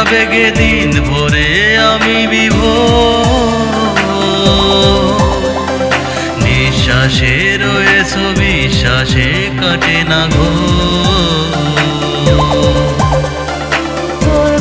আবেগে দিন ভরে আমি বিভোর। নিঃশ্বাসে রয়েছ বিশ্বাসে কাটে না ঘো তোর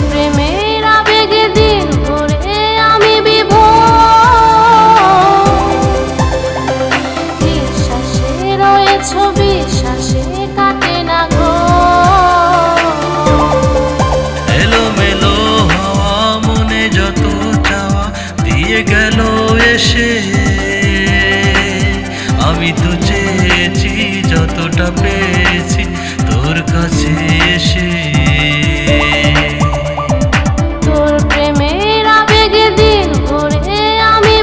যতটা পেয়েছি তোর কাছে এসে। প্রেমের আবেগে দিন আমি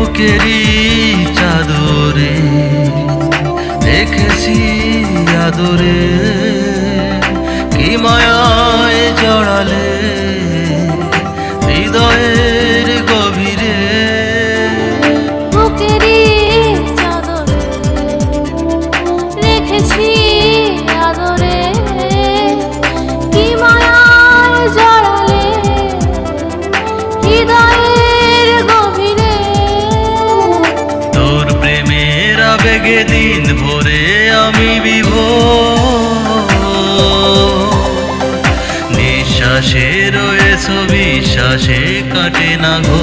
বুকেরই চাদরে দেখেছি আদরে কি মায়ায় জড়ালে আমি বিভোর। নিঃশ্বাসে রয়েছ বিশ্বাসে কাটে না ঘো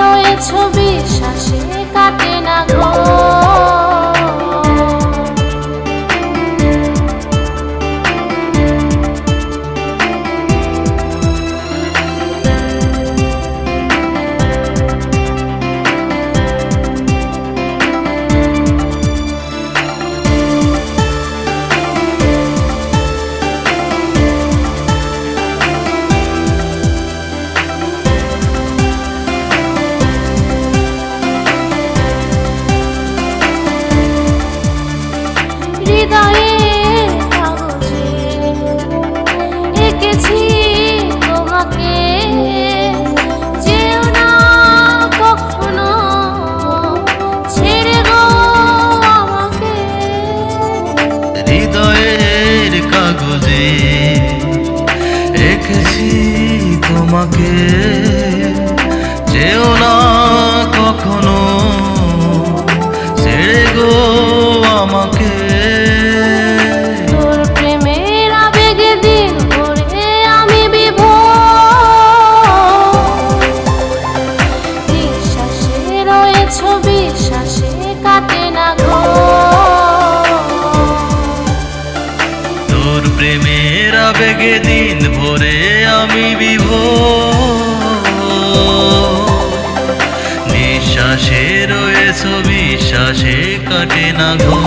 রয়েছ বিশ্বাসে কাটে না গো। তোমাকে যেও না কখনো ছেড়ে গো আমাকে। বিশ্বাসে কাটে না তোর প্রেমের আবেগে দিন ভরে আমি বিভোর নিঃশ্বাসে রয়েছ বিশ্বাসে কাটে না ঘো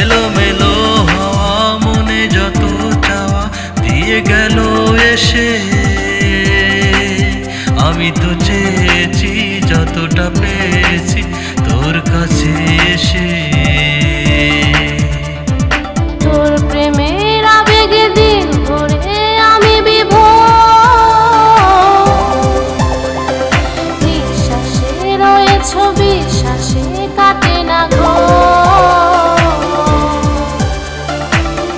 এলো মেলো হাওয়া মনে যত চাওয়া দিয়ে গেল এসে। আমি তো চেয়েছি, যতটা পেয়েছি তোর কাছে। কাটে না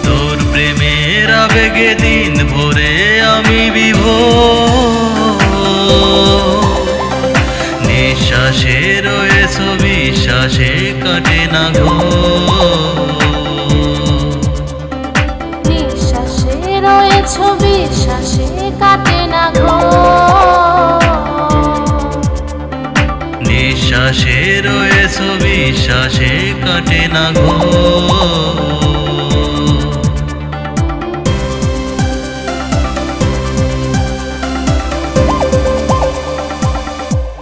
তোর প্রেমের আবেগে দিন ভরে আমি বিভোর। নিঃশ্বাসে রয়েছ বিশ্বাসে কাটে না ঘো নিঃশ্বাসে রয়েছ বিশ্বাসে কাটে না বিশ্বাসে রয়েছ বিশ্বাসে কাটে না ঘোর